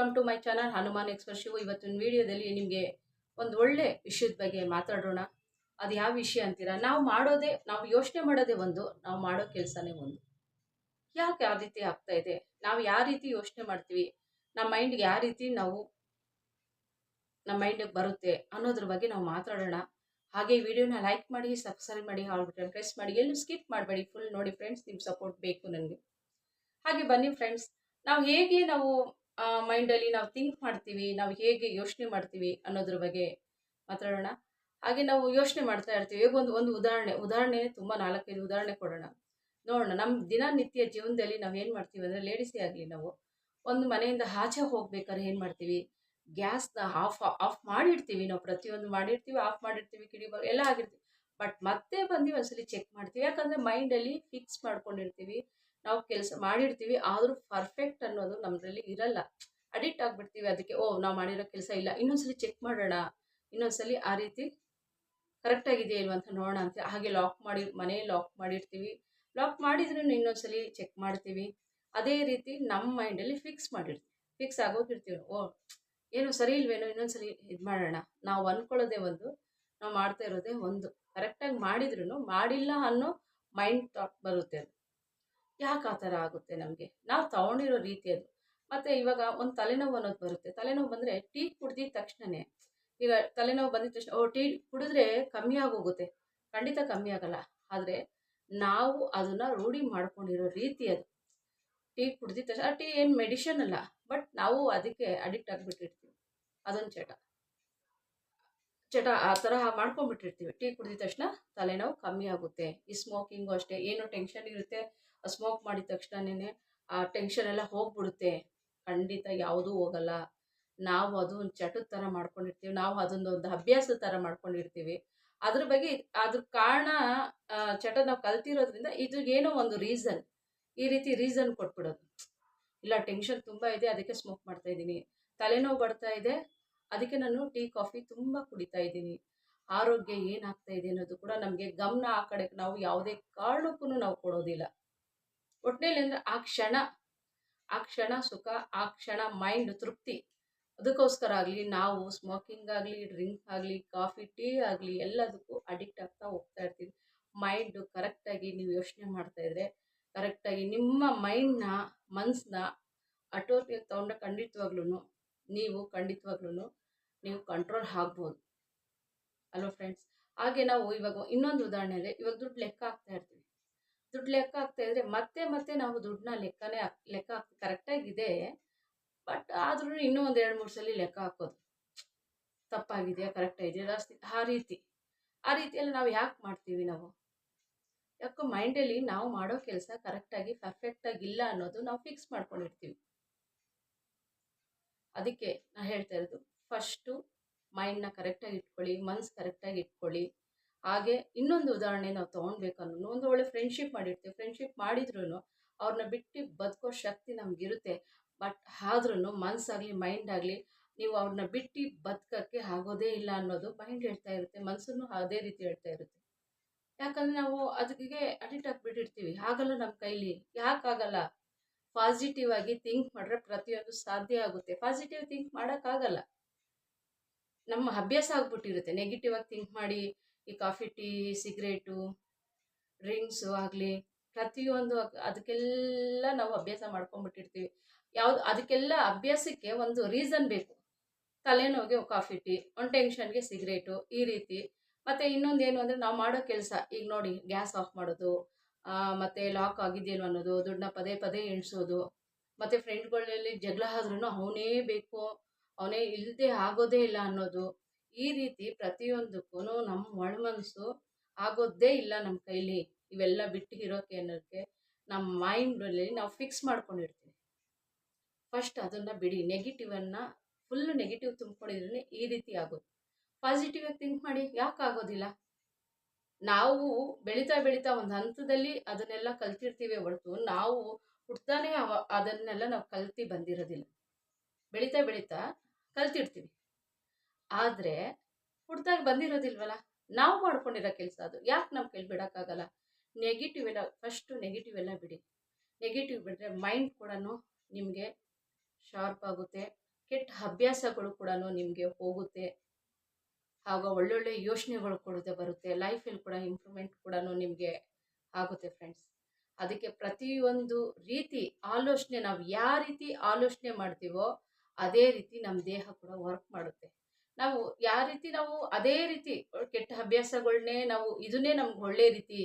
Welcome to my channel Hanuman expert Shivu ಇವತ್ತಿನ ವಿಡಿಯೋದಲ್ಲಿ ನಿಮಗೆ ಒಂದು ಒಳ್ಳೆ ವಿಷಯದ ಬಗ್ಗೆ ಮಾತಾಡೋಣ ಅದು ಯಾವ ವಿಷಯ ಅಂತೀರಾ? ನಾವು ಮಾಡೋದೇ, ನಾವು ಯೋಚನೆ ಮಾಡೋದೇ ಒಂದು, ನಾವು ಮಾಡೋ ಕೆಲಸನೇ ಒಂದು. ಯಾಕೆ ಯಾವ ರೀತಿ ಆಗ್ತಾ ಇದೆ? ನಾವು ಯಾವ ರೀತಿ ಯೋಚನೆ ಮಾಡ್ತೀವಿ? ನಮ್ಮ ಮೈಂಡ್ಗೆ ಯಾವ ರೀತಿ ನಾವು ನಮ್ಮ ಮೈಂಡಿಗೆ ಬರುತ್ತೆ ಅನ್ನೋದ್ರ ಬಗ್ಗೆ ನಾವು ಮಾತಾಡೋಣ. ಹಾಗೆ ವಿಡಿಯೋನ ಲೈಕ್ ಮಾಡಿ ಸಬ್ಸ್ಕ್ರೈಬ್ ಮಾಡಿ ಹಾಲ್ ಬಟನ್ ಪ್ರೆಸ್ ಮಾಡಿ, ಎಲ್ಲೂ ಸ್ಕಿಪ್ ಮಾಡಬೇಡಿ. ಫುಲ್ ನೋಡಿ ಫ್ರೆಂಡ್ಸ್ ನಿಮ್ಮ ಸಪೋರ್ಟ್ ಬೇಕು ನನಗೆ. ಹಾಗೆ ಬನ್ನಿ ಫ್ರೆಂಡ್ಸ್ ನಾವು ಹೇಗೆ ನಾವು ಮೈಂಡಲ್ಲಿ ನಾವು ಥಿಂಕ್ ಮಾಡ್ತೀವಿ, ನಾವು ಹೇಗೆ ಯೋಚನೆ ಮಾಡ್ತೀವಿ ಅನ್ನೋದ್ರ ಬಗ್ಗೆ ಮಾತಾಡೋಣ. ಹಾಗೆ ನಾವು ಯೋಚನೆ ಮಾಡ್ತಾ ಇರ್ತೀವಿ. ಈಗ ಒಂದು ಒಂದು ಉದಾಹರಣೆ ಉದಾಹರಣೆ ತುಂಬ ನಾಲ್ಕೈದು ಉದಾಹರಣೆ ಕೊಡೋಣ. ನೋಡೋಣ ನಮ್ಮ ದಿನನಿತ್ಯ ಜೀವನದಲ್ಲಿ ನಾವು ಏನು ಮಾಡ್ತೀವಿ ಅಂದರೆ ಲೇಡೀಸೇ ಆಗಲಿ ನಾವು, ಒಂದು ಮನೆಯಿಂದ ಆಚೆ ಹೋಗ್ಬೇಕಾದ್ರೆ ಏನು ಮಾಡ್ತೀವಿ? ಗ್ಯಾಸ್ನ ಆಫ್ ಆಫ್ ಮಾಡಿರ್ತೀವಿ ನಾವು. ಪ್ರತಿಯೊಂದು ಮಾಡಿರ್ತೀವಿ ಆಫ್ ಮಾಡಿರ್ತೀವಿ ಕಿಡಿ ಎಲ್ಲ ಆಗಿರ್ತೀವಿ. ಬಟ್ ಮತ್ತೆ ಬಂದು ಒಂದ್ಸಲಿ ಚೆಕ್ ಮಾಡ್ತೀವಿ. ಯಾಕಂದರೆ ಮೈಂಡಲ್ಲಿ ಫಿಕ್ಸ್ ಮಾಡ್ಕೊಂಡಿರ್ತೀವಿ. ನಾವು ಕೆಲಸ ಮಾಡಿರ್ತೀವಿ, ಆದರೂ ಪರ್ಫೆಕ್ಟ್ ಅನ್ನೋದು ನಮ್ಮದ್ರಲ್ಲಿ ಇರಲ್ಲ. ಅಡಿಕ್ಟ್ ಆಗಿಬಿಡ್ತೀವಿ ಅದಕ್ಕೆ, ಓ, ನಾವು ಮಾಡಿರೋ ಕೆಲಸ ಇಲ್ಲ, ಇನ್ನೊಂದ್ಸಲಿ ಚೆಕ್ ಮಾಡೋಣ, ಇನ್ನೊಂದ್ಸಲಿ ಆ ರೀತಿ ಕರೆಕ್ಟಾಗಿದೆಯಾ ಇಲ್ವಾ ಅಂತ ನೋಡೋಣ ಅಂತ. ಹಾಗೆ ಲಾಕ್ ಮಾಡಿ ಮನೆ ಲಾಕ್ ಮಾಡಿರ್ತೀವಿ. ಲಾಕ್ ಮಾಡಿದ್ರೂ ಇನ್ನೊಂದ್ಸಲಿ ಚೆಕ್ ಮಾಡ್ತೀವಿ. ಅದೇ ರೀತಿ ನಮ್ಮ ಮೈಂಡಲ್ಲಿ ಫಿಕ್ಸ್ ಮಾಡಿರ್ತೀವಿ. ಫಿಕ್ಸ್ ಆಗೋಗಿರ್ತೀವಿ. ಓ, ಏನು ಸರಿ ಇಲ್ವೇನೋ, ಇನ್ನೊಂದ್ಸಲಿ ಇದು ಮಾಡೋಣ. ನಾವು ಅಂದ್ಕೊಳ್ಳೋದೇ ಒಂದು, ನಾವು ಮಾಡ್ತಾ ಇರೋದೇ ಒಂದು. ಕರೆಕ್ಟಾಗಿ ಮಾಡಿದ್ರು ಮಾಡಿಲ್ಲ ಅನ್ನೋ ಮೈಂಡ್ ಥಾಟ್ ಬರುತ್ತೆ ಅದು. ಯಾಕೆ ಆ ಥರ ಆಗುತ್ತೆ ನಮಗೆ? ನಾವು ತಗೊಂಡಿರೋ ರೀತಿ ಅದು. ಮತ್ತು ಇವಾಗ ಒಂದು ತಲೆನೋವು ಅನ್ನೋದು ಬರುತ್ತೆ. ತಲೆನೋವು ಬಂದರೆ ಟೀ ಕುಡ್ದಿದ ತಕ್ಷಣವೇ ಈಗ ತಲೆನೋವು ಬಂದಿದ ತಕ್ಷಣ, ಓ, ಟೀ ಕುಡಿದ್ರೆ ಕಮ್ಮಿ ಆಗೋಗುತ್ತೆ. ಖಂಡಿತ ಕಮ್ಮಿ ಆಗಲ್ಲ. ಆದರೆ ನಾವು ಅದನ್ನು ರೂಢಿ ಮಾಡ್ಕೊಂಡಿರೋ ರೀತಿ ಅದು. ಟೀ ಕುಡ್ದಿದ ತಕ್ಷಣ ಟೀ ಏನು ಮೆಡಿಷನ್ ಅಲ್ಲ, ಬಟ್ ನಾವು ಅದಕ್ಕೆ ಅಡಿಕ್ಟ್ ಆಗಿಬಿಟ್ಟಿರ್ತೀವಿ. ಅದೊಂದು ಚಟ. ಚಟ ಆ ಥರ ಮಾಡ್ಕೊಂಡ್ಬಿಟ್ಟಿರ್ತೀವಿ. ಟೀ ಕುಡಿದ ತಕ್ಷಣ ತಲೆನೋವು ಕಮ್ಮಿ ಆಗುತ್ತೆ. ಈ ಸ್ಮೋಕಿಂಗು ಅಷ್ಟೇ, ಏನು ಟೆನ್ಷನ್ ಇರುತ್ತೆ ಸ್ಮೋಕ್ ಮಾಡಿದ ತಕ್ಷಣನೇ ಆ ಟೆನ್ಷನ್ ಎಲ್ಲ ಹೋಗ್ಬಿಡುತ್ತೆ. ಖಂಡಿತ ಯಾವುದೂ ಹೋಗಲ್ಲ. ನಾವು ಅದು ಒಂದು ಚಟದ ಥರ ಮಾಡ್ಕೊಂಡಿರ್ತೀವಿ. ನಾವು ಅದೊಂದು ಒಂದು ಅಭ್ಯಾಸದ ಥರ ಮಾಡ್ಕೊಂಡಿರ್ತೀವಿ. ಅದ್ರ ಬಗ್ಗೆ ಅದ್ರ ಕಾರಣ ಚಟ ನಾವು ಕಲ್ತಿರೋದ್ರಿಂದ ಏನೋ ಒಂದು ರೀಸನ್ ಈ ರೀತಿ ರೀಸನ್ ಕೊಟ್ಬಿಡೋದು. ಇಲ್ಲ ಟೆನ್ಷನ್ ತುಂಬ ಇದೆ, ಅದಕ್ಕೆ ಸ್ಮೋಕ್ ಮಾಡ್ತಾ ಇದ್ದೀನಿ. ತಲೆನೋವು ಬರ್ತಾ ಇದೆ, ಅದಕ್ಕೆ ನಾನು ಟೀ ಕಾಫಿ ತುಂಬ ಕುಡಿತಾ ಇದ್ದೀನಿ. ಆರೋಗ್ಯ ಏನಾಗ್ತಾ ಇದೆ ಅನ್ನೋದು ಕೂಡ ನಮಗೆ ಗಮನ ಆ ಕಡೆ, ನಾವು ಯಾವುದೇ ಕಾರಣಕ್ಕೂ ನಾವು ಕೊಡೋದಿಲ್ಲ. ಒಟ್ಟಿನಲ್ಲಿ ಅಂದರೆ ಆ ಕ್ಷಣ ಆ ಕ್ಷಣ ಸುಖ, ಆ ಕ್ಷಣ ಮೈಂಡ್ ತೃಪ್ತಿ. ಅದಕ್ಕೋಸ್ಕರ ಆಗಲಿ, ನಾವು ಸ್ಮೋಕಿಂಗ್ ಆಗಲಿ ಡ್ರಿಂಕ್ ಆಗಲಿ ಕಾಫಿ ಟೀ ಆಗಲಿ ಎಲ್ಲದಕ್ಕೂ ಅಡಿಕ್ಟ್ ಆಗ್ತಾ ಹೋಗ್ತಾ ಇರ್ತೀವಿ. ಮೈಂಡು ಕರೆಕ್ಟಾಗಿ ನೀವು ಯೋಚನೆ ಮಾಡ್ತಾ ಇದ್ರೆ ಕರೆಕ್ಟಾಗಿ ನಿಮ್ಮ ಮೈಂಡ್ನ ಮನಸ್ಸನ್ನ ಅಟೋಟಿಗೆ ತೊಗೊಂಡ ಖಂಡಿತವಾಗ್ಲೂ ನೀವು ಖಂಡಿತವಾಗ್ಲೂ ನೀವು ಕಂಟ್ರೋಲ್ ಆಗ್ಬೋದು. ಅಲ್ವಾ ಫ್ರೆಂಡ್ಸ್ ಹಾಗೆ ನಾವು ಇವಾಗ ಇನ್ನೊಂದು ಉದಾಹರಣೆ ಇದೆ ಇವಾಗ ದುಡ್ಡು ಲೆಕ್ಕ ಆಗ್ತಾ ಇರ್ತೀವಿ. ದುಡ್ಡು ಲೆಕ್ಕ ಆಗ್ತಾ ಇದ್ರೆ ಮತ್ತೆ ಮತ್ತೆ ನಾವು ದುಡ್ಡನ್ನ ಲೆಕ್ಕನೇ ಲೆಕ್ಕ ಹಾಕಿ, ಕರೆಕ್ಟಾಗಿದೆ. ಬಟ್ ಆದ್ರೂ ಇನ್ನೂ ಒಂದು ಎರಡು ಮೂರು ಸಲ ಲೆಕ್ಕ ಹಾಕೋದು. ತಪ್ಪಾಗಿದೆಯಾ, ಕರೆಕ್ಟಾಗಿದೆಯಾ, ಜಾಸ್ತಿ, ಆ ರೀತಿ. ಆ ರೀತಿಯಲ್ಲಿ ನಾವು ಯಾಕೆ ಮಾಡ್ತೀವಿ ನಾವು? ಯಾಕೋ ಮೈಂಡಲ್ಲಿ ನಾವು ಮಾಡೋ ಕೆಲಸ ಕರೆಕ್ಟಾಗಿ ಪರ್ಫೆಕ್ಟಾಗಿ ಇಲ್ಲ ಅನ್ನೋದು ನಾವು ಫಿಕ್ಸ್ ಮಾಡ್ಕೊಂಡಿರ್ತೀವಿ. ಅದಕ್ಕೆ ನಾನು ಹೇಳ್ತಾ ಇರೋದು, ಫಸ್ಟು ಮೈಂಡ್ನ ಕರೆಕ್ಟಾಗಿ ಇಟ್ಕೊಳ್ಳಿ, ಮನ್ಸು ಕರೆಕ್ಟಾಗಿ ಇಟ್ಕೊಳ್ಳಿ. ಹಾಗೆ ಇನ್ನೊಂದು ಉದಾಹರಣೆ ನಾವು ತೊಗೊಳ್ಬೇಕನ್ನೋ ಒಂದು ಒಳ್ಳೆ ಫ್ರೆಂಡ್ಶಿಪ್ ಮಾಡಿರ್ತೀವಿ. ಫ್ರೆಂಡ್ಶಿಪ್ ಮಾಡಿದ್ರೂ ಅವ್ರನ್ನ ಬಿಟ್ಟು ಬದುಕೋ ಶಕ್ತಿ ನಮಗಿರುತ್ತೆ. ಬಟ್ ಆದ್ರೂ ಮನಸ್ಸಾಗಲಿ ಮೈಂಡ್ ಆಗಲಿ ನೀವು ಅವ್ರನ್ನ ಬಿಟ್ಟು ಬದುಕೋಕ್ಕೆ ಆಗೋದೇ ಇಲ್ಲ ಅನ್ನೋದು ಮೈಂಡ್ ಹೇಳ್ತಾ ಇರುತ್ತೆ ಮನಸ್ಸನ್ನು ಅದೇ ರೀತಿ ಹೇಳ್ತಾ ಇರುತ್ತೆ. ಯಾಕಂದರೆ ನಾವು ಅದಕ್ಕೆ ಅಡಿಟ್ ಆಗಿಬಿಟ್ಟಿರ್ತೀವಿ. ಆಗಲ್ಲ ನಮ್ಮ ಕೈಲಿ. ಯಾಕಾಗಲ್ಲ ಪಾಸಿಟಿವ್ ಆಗಿ ಥಿಂಕ್ ಮಾಡಿದ್ರೆ ಪ್ರತಿಯೊಂದು ಸಾಧ್ಯ ಆಗುತ್ತೆ. ಪಾಸಿಟಿವ್ ಥಿಂಕ್ ಮಾಡೋಕ್ಕಾಗಲ್ಲ ನಮ್ಮ ಅಭ್ಯಾಸ ಆಗ್ಬಿಟ್ಟಿರುತ್ತೆ. ನೆಗೆಟಿವ್ ಆಗಿ ಥಿಂಕ್ ಮಾಡಿ ಈ ಕಾಫಿ, ಟೀ, ಸಿಗರೇಟು, ಡ್ರಿಂಕ್ಸು ಆಗಲಿ, ಪ್ರತಿಯೊಂದು ಅದಕ್ಕೆಲ್ಲ ನಾವು ಅಭ್ಯಾಸ ಮಾಡ್ಕೊಂಡ್ಬಿಟ್ಟಿರ್ತೀವಿ ಯಾವುದು, ಅದಕ್ಕೆಲ್ಲ ಅಭ್ಯಾಸಕ್ಕೆ ಒಂದು ರೀಸನ್ ಬೇಕು. ತಲೆನೋವಿಗೆ ಕಾಫಿ, ಟೀ, ಒಂದು ಟೆನ್ಷನ್ಗೆ ಸಿಗರೇಟು, ಈ ರೀತಿ. ಮತ್ತು ಇನ್ನೊಂದು ಏನು ಅಂದರೆ ನಾವು ಮಾಡೋ ಕೆಲಸ, ಈಗ ನೋಡಿ ಗ್ಯಾಸ್ ಆಫ್ ಮಾಡೋದು ಮತ್ತು ಲಾಕ್ ಆಗಿದೆಯಲ್ವ ಅನ್ನೋದು, ದುಡ್ಡನ್ನ ಪದೇ ಪದೇ ಎಣಿಸೋದು ಮತ್ತು ಫ್ರೆಂಡ್ಗಳಲ್ಲಿ ಜಗಳ ಆದ್ರೂ ಅವನೇ ಬೇಕು, ಅವನೇ ಇಲ್ಲದೆ ಆಗೋದೇ ಇಲ್ಲ ಅನ್ನೋದು. ಈ ರೀತಿ ಪ್ರತಿಯೊಂದಕ್ಕೂ ನಮ್ಮ ಒಳಮನಸ್ಸು ಆಗೋದೇ ಇಲ್ಲ ನಮ್ಮ ಕೈಲಿ. ಇವೆಲ್ಲ ಬಿಟ್ಟು ಇರೋಕೆ ಅನ್ನೋಕ್ಕೆ ನಮ್ಮ ಮೈಂಡಲ್ಲಿ ನಾವು ಫಿಕ್ಸ್ ಮಾಡ್ಕೊಂಡಿರ್ತೀವಿ. ಫಸ್ಟ್ ಅದನ್ನು ಬಿಡಿ. ನೆಗೆಟಿವನ್ನು ಫುಲ್ ನೆಗೆಟಿವ್ ತುಂಬ್ಕೊಂಡಿದ್ರೆ ಈ ರೀತಿ ಆಗೋದು. ಪಾಸಿಟಿವ್ ಆಗಿ ಥಿಂಕ್ ಮಾಡಿ ಯಾಕೆ ಆಗೋದಿಲ್ಲ? ನಾವು ಬೆಳೀತಾ ಬೆಳೀತಾ ಒಂದು ಹಂತದಲ್ಲಿ ಅದನ್ನೆಲ್ಲ ಕಲ್ತಿರ್ತೀವಿ ಹೊರತು ನಾವು ಹುಡ್ತಾನೆ ಅವ ಅದನ್ನೆಲ್ಲ ನಾವು ಕಲ್ತಿ ಬಂದಿರೋದಿಲ್ಲ. ಬೆಳೀತಾ ಬೆಳೀತಾ ಕಲ್ತಿರ್ತೀವಿ. ಆದರೆ ಹುಡ್ತಾಗ ಬಂದಿರೋದಿಲ್ವಲ್ಲ? ನಾವು ಮಾಡ್ಕೊಂಡಿರೋ ಕೆಲಸ ಅದು. ಯಾಕೆ ನಮ್ಮ ಕೈಲಿ ಬಿಡೋಕ್ಕಾಗಲ್ಲ? ನೆಗೆಟಿವ್ ಎಲ್ಲ ಫಸ್ಟು ನೆಗೆಟಿವ್ ಎಲ್ಲ ಬಿಡಿ. ನೆಗೆಟಿವ್ ಬಿಟ್ಟರೆ ಮೈಂಡ್ ಕೂಡ ನಿಮಗೆ ಶಾರ್ಪ್ ಆಗುತ್ತೆ. ಕೆಟ್ಟ ಅಭ್ಯಾಸಗಳು ಕೂಡ ನಿಮಗೆ ಹೋಗುತ್ತೆ. ಆಗ ಒಳ್ಳೊಳ್ಳೆ ಯೋಚನೆಗಳು ಕೂಡ ಬರುತ್ತೆ. ಲೈಫಲ್ಲಿ ಕೂಡ ಇಂಪ್ರೂವ್ಮೆಂಟ್ ಕೂಡ ನಿಮಗೆ ಆಗುತ್ತೆ ಫ್ರೆಂಡ್ಸ್ ಅದಕ್ಕೆ ಪ್ರತಿಯೊಂದು ರೀತಿ ಆಲೋಚನೆ, ನಾವು ಯಾವ ರೀತಿ ಆಲೋಚನೆ ಮಾಡ್ತೀವೋ, ಅದೇ ರೀತಿ ನಮ್ಮ ದೇಹ ಕೂಡ ವರ್ಕ್ ಮಾಡುತ್ತೆ. ನಾವು ಯಾವ ರೀತಿ ನಾವು ಅದೇ ರೀತಿ ಕೆಟ್ಟ ಅಭ್ಯಾಸಗಳನ್ನೇ ನಾವು ಇದನ್ನೇ ನಮ್ಗೆ ಒಳ್ಳೆ ರೀತಿ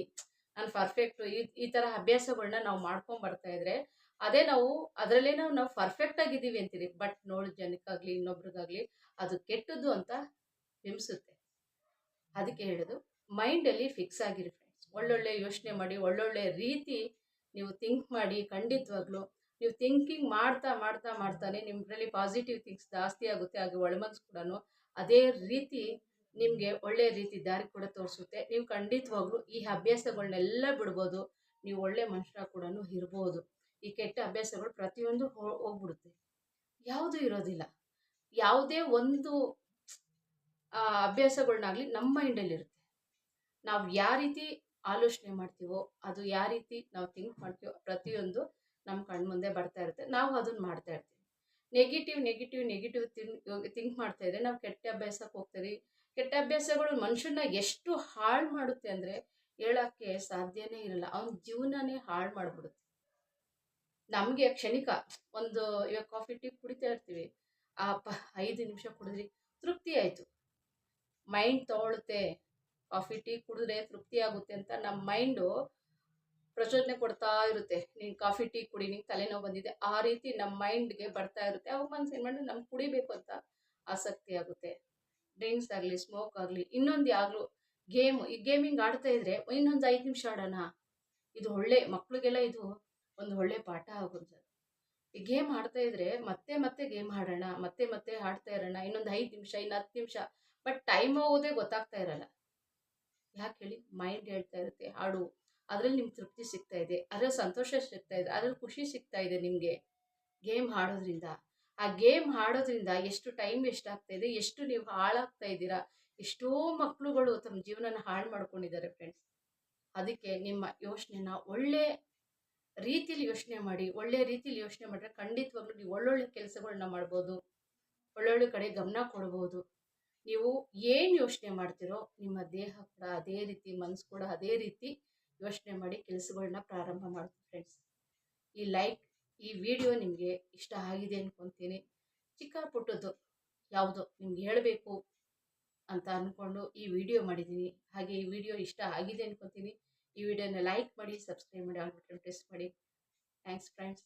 ನಾನು ಪರ್ಫೆಕ್ಟ್ ಈ ಈ ಥರ ಅಭ್ಯಾಸಗಳನ್ನ ನಾವು ಮಾಡ್ಕೊಂಡು ಬರ್ತಾ ಇದ್ರೆ ಅದೇ ನಾವು ಅದರಲ್ಲೇ ನಾವು ನಾವು ಪರ್ಫೆಕ್ಟ್ ಆಗಿದ್ದೀವಿ ಅಂತೀರಿ. ಬಟ್ ನೋಡಿ ಜನಕ್ಕಾಗಲಿ, ಇನ್ನೊಬ್ರಿಗಾಗಲಿ ಅದು ಕೆಟ್ಟದ್ದು ಅಂತ ಬಿಂಬಿಸುತ್ತೆ ಅದಕ್ಕೆ ಹೇಳೋದು ಮೈಂಡಲ್ಲಿ ಫಿಕ್ಸ್ ಆಗಿರಿ ಫ್ರೆಂಡ್ಸ್ ಒಳ್ಳೊಳ್ಳೆ ಯೋಚನೆ ಮಾಡಿ, ಒಳ್ಳೊಳ್ಳೆ ರೀತಿ ನೀವು ಥಿಂಕ್ ಮಾಡಿ ಖಂಡಿತವಾಗ್ಲೂ ನೀವು ಥಿಂಕಿಂಗ್ ಮಾಡ್ತಾ ಮಾಡ್ತಾ, ಮಾಡ್ತಾನೆ ನಿಮ್ಮದ್ರಲ್ಲಿ ಪಾಸಿಟಿವ್ ಥಿಂಕ್ಸ್ ಜಾಸ್ತಿ ಆಗುತ್ತೆ, ಹಾಗೆ ಒಳಮನಸ್ಸು ಕೂಡ ಅದೇ ರೀತಿ ನಿಮಗೆ ಒಳ್ಳೆಯ ರೀತಿ ದಾರಿ ಕೂಡ ತೋರಿಸುತ್ತೆ. ನೀವು ಖಂಡಿತವಾಗ್ಲೂ ಈ ಅಭ್ಯಾಸಗಳನ್ನೆಲ್ಲ ಬಿಡ್ಬೋದು. ನೀವು ಒಳ್ಳೆ ಮನುಷ್ಯ ಕೂಡ ಇರ್ಬೋದು. ಈ ಕೆಟ್ಟ ಅಭ್ಯಾಸಗಳು ಪ್ರತಿಯೊಂದು ಹೋಗ್ಬಿಡುತ್ತೆ. ಯಾವುದೂ ಇರೋದಿಲ್ಲ. ಯಾವುದೇ ಒಂದು ಅಭ್ಯಾಸಗಳನ್ನಾಗಲಿ ನಮ್ಮ ಮೈಂಡಲ್ಲಿರುತ್ತೆ ನಾವು ಯಾವ ರೀತಿ ಆಲೋಚನೆ ಮಾಡ್ತೀವೋ, ಅದು ಯಾವ ರೀತಿ ನಾವು ಥಿಂಕ್ ಮಾಡ್ತೀವೋ ಪ್ರತಿಯೊಂದು ನಮ್ಮ ಕಣ್ಮುಂದೆ ಬರ್ತಾ ಇರುತ್ತೆ. ನಾವು ಅದನ್ನು ಮಾಡ್ತಾ ಇರ್ತೀವಿ. ನೆಗೆಟಿವ್ ನೆಗೆಟಿವ್ ನೆಗೆಟಿವ್ ಥಿಂಕ್ ಮಾಡ್ತಾ ಇದ್ರೆ ನಾವು ಕೆಟ್ಟ ಅಭ್ಯಾಸಕ್ಕೆ ಹೋಗ್ತೀವಿ ಕೆಟ್ಟ ಅಭ್ಯಾಸಗಳು ಮನುಷ್ಯನ ಎಷ್ಟು ಹಾಳು ಮಾಡುತ್ತೆ ಅಂದರೆ ಹೇಳೋಕ್ಕೆ ಸಾಧ್ಯನೇ ಇರಲ್ಲ. ಅವನ ಜೀವನನೇ ಹಾಳು ಮಾಡಿಬಿಡುತ್ತೆ. ನಮಗೆ ಕ್ಷಣಿಕ ಒಂದು ಇವಾಗ ಕಾಫಿ, ಟೀ ಕುಡಿತಾ ಇರ್ತೀವಿ. ಆ ಪ, ಐದು ನಿಮಿಷ ಕುಡಿದ್ರಿ ತೃಪ್ತಿ ಆಯಿತು. ಮೈಂಡ್ ತಗೊಳುತ್ತೆ. ಕಾಫಿ, ಟೀ ಕುಡಿದ್ರೆ ತೃಪ್ತಿ ಆಗುತ್ತೆ ಅಂತ ನಮ್ಮ ಮೈಂಡು ಪ್ರಚೋದನೆ ಕೊಡ್ತಾ ಇರುತ್ತೆ. ನೀನು ಕಾಫಿ, ಟೀ ಕುಡಿ, ನಿಂಗೆ ತಲೆನೋವು ಬಂದಿದೆ. ಆ ರೀತಿ ನಮ್ಮ ಮೈಂಡ್ಗೆ ಬರ್ತಾ ಇರುತ್ತೆ. ಅವಾಗ ಮನ್ಸು ಏನು ಮಾಡಿ ನಮ್ಗೆ ಕುಡಿಬೇಕು ಅಂತ ಆಸಕ್ತಿ ಆಗುತ್ತೆ. ಡ್ರಿಂಕ್ಸ್ ಆಗಲಿ ಸ್ಮೋಕ್ ಆಗಲಿ, ಇನ್ನೊಂದು ಯಾವಾಗಲೂ ಗೇಮ್ ಈ ಗೇಮಿಂಗ್ ಆಡ್ತಾ ಇದ್ರೆ ಇನ್ನೊಂದು ಐದು ನಿಮಿಷ ಆಡೋಣ. ಇದು ಒಳ್ಳೆ, ಮಕ್ಳಿಗೆಲ್ಲ ಇದು ಒಂದು ಒಳ್ಳೆ ಪಾಠ ಆಗುತ್ತೆ ಈ ಗೇಮ್ ಆಡ್ತಾ ಇದ್ರೆ ಮತ್ತೆ ಮತ್ತೆ ಗೇಮ್ ಆಡೋಣ, ಮತ್ತೆ ಮತ್ತೆ ಆಡ್ತಾ ಇರೋಣ. ಇನ್ನೊಂದು ಐದು ನಿಮಿಷ ಇನ್ನು ಹತ್ತು ನಿಮಿಷ. ಬಟ್ ಟೈಮ್ ಹೋಗೋದೇ ಗೊತ್ತಾಗ್ತಾ ಇರಲ್ಲ. ಯಾಕೆ ಹೇಳಿ? ಮೈಂಡ್ ಹೇಳ್ತಾ ಇರುತ್ತೆ. ಆಡು ಅದ್ರಲ್ಲಿ ನಿಮ್ಗೆ ತೃಪ್ತಿ ಸಿಗ್ತಾ ಇದೆ, ಅದ್ರಲ್ಲಿ ಸಂತೋಷ ಸಿಗ್ತಾ ಇದೆ, ಅದ್ರಲ್ಲಿ ಖುಷಿ ಸಿಗ್ತಾ ಇದೆ ನಿಮಗೆ ಗೇಮ್ ಆಡೋದ್ರಿಂದ. ಆ ಗೇಮ್ ಆಡೋದ್ರಿಂದ ಎಷ್ಟು ಟೈಮ್ ವೇಸ್ಟ್ ಇದೆ, ಎಷ್ಟು ನೀವು ಹಾಳಾಗ್ತಾ ಇದ್ದೀರಾ, ಎಷ್ಟೋ ಮಕ್ಕಳುಗಳು ತಮ್ಮ ಜೀವನನ ಹಾಳು ಮಾಡ್ಕೊಂಡಿದ್ದಾರೆ ಫ್ರೆಂಡ್ಸ್ ಅದಕ್ಕೆ ನಿಮ್ಮ ಯೋಚನೆನ ಒಳ್ಳೆ ರೀತಿಲಿ ಯೋಚನೆ ಮಾಡಿ, ಒಳ್ಳೆ ರೀತಿಲಿ ಯೋಚನೆ ಮಾಡಿದ್ರೆ ಖಂಡಿತವಾಗ್ಲೂ ನೀವು ಒಳ್ಳೊಳ್ಳೆ ಕೆಲಸಗಳನ್ನ ಮಾಡ್ಬೋದು, ಒಳ್ಳೊಳ್ಳೆ ಕಡೆ ಗಮನ ಕೊಡ್ಬೋದು. ನೀವು ಏನು ಯೋಚನೆ ಮಾಡ್ತೀರೋ ನಿಮ್ಮ ದೇಹ ಕೂಡ ಅದೇ ರೀತಿ ಮನಸ್ಸು ಕೂಡ ಅದೇ ರೀತಿ ಯೋಚನೆ ಮಾಡಿ ಕೆಲಸಗಳನ್ನ ಪ್ರಾರಂಭ ಮಾಡ್ತೀವಿ ಫ್ರೆಂಡ್ಸ್ ಈ ಲೈಕ್ ಈ ವಿಡಿಯೋ ನಿಮಗೆ ಇಷ್ಟ ಆಗಿದೆ ಅನ್ಕೊತೀನಿ. ಚಿಕ್ಕ ಪುಟ್ಟದ್ದು ಯಾವುದೋ ನಿಮ್ಗೆ ಹೇಳಬೇಕು ಅಂತ ಅಂದ್ಕೊಂಡು ಈ ವಿಡಿಯೋ ಮಾಡಿದ್ದೀನಿ ಹಾಗೆ ಈ ವಿಡಿಯೋ ಇಷ್ಟ ಆಗಿದೆ ಅನ್ಕೊತೀನಿ. ಈ ವಿಡಿಯೋನ ಲೈಕ್ ಮಾಡಿ ಸಬ್ಸ್ಕ್ರೈಬ್ ಮಾಡಿ ಆಲ್ಬಿಟ್ಟು ಟೆಸ್ಟ್ ಮಾಡಿ. Thanks friends